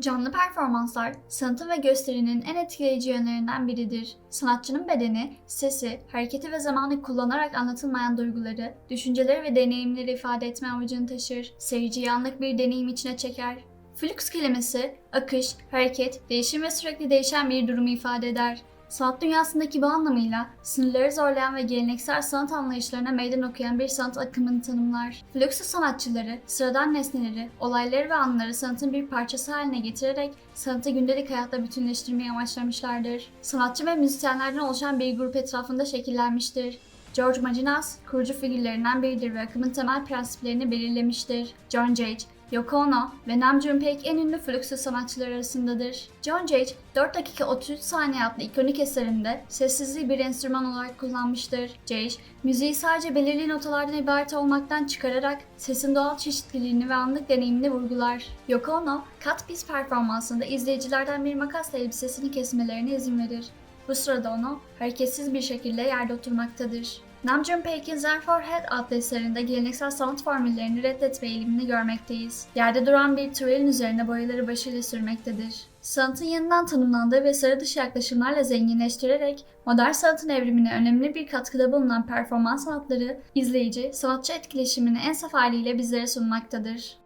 Canlı performanslar, sanatın ve gösterinin en etkileyici yönlerinden biridir. Sanatçının bedeni, sesi, hareketi ve zamanı kullanarak anlatılmayan duyguları, düşünceleri ve deneyimleri ifade etme amacını taşır. Seyirciyi anlık bir deneyim içine çeker. Flux kelimesi, akış, hareket, değişim ve sürekli değişen bir durumu ifade eder. Sanat dünyasındaki bu anlamıyla sınırları zorlayan ve geleneksel sanat anlayışlarına meydan okuyan bir sanat akımını tanımlar. Fluxus sanatçıları, sıradan nesneleri, olayları ve anları sanatın bir parçası haline getirerek sanatı gündelik hayatla bütünleştirmeyi amaçlamışlardır. Sanatçı ve müzisyenlerden oluşan bir grup etrafında şekillenmiştir. George Macinas, kurucu figürlerinden biridir ve akımın temel prensiplerini belirlemiştir. John Cage, Yoko Ono ve Nam June Paik en ünlü Fluxus sanatçıları arasındadır. John Cage, 4 dakika 33 saniye adlı ikonik eserinde sessizliği bir enstrüman olarak kullanmıştır. Cage, müziği sadece belirli notalardan ibaret olmaktan çıkararak sesin doğal çeşitliliğini ve anlık deneyimini vurgular. Yoko Ono, cut piece performansında izleyicilerden bir makasla elbisesini kesmelerine izin verir. Bu sırada Ono, hareketsiz bir şekilde yerde oturmaktadır. Namjoon Paik'in Zen for Head adlı eserinde geleneksel sanat formüllerini reddetme eğilimini görmekteyiz. Yerde duran bir tuvalin üzerine boyaları başıyla sürmektedir. Sanatın yeniden tanımlandığı ve sıra dışı yaklaşımlarla zenginleştirerek modern sanatın evrimine önemli bir katkıda bulunan performans sanatları, izleyici, sanatçı etkileşimini en saf haliyle bizlere sunmaktadır.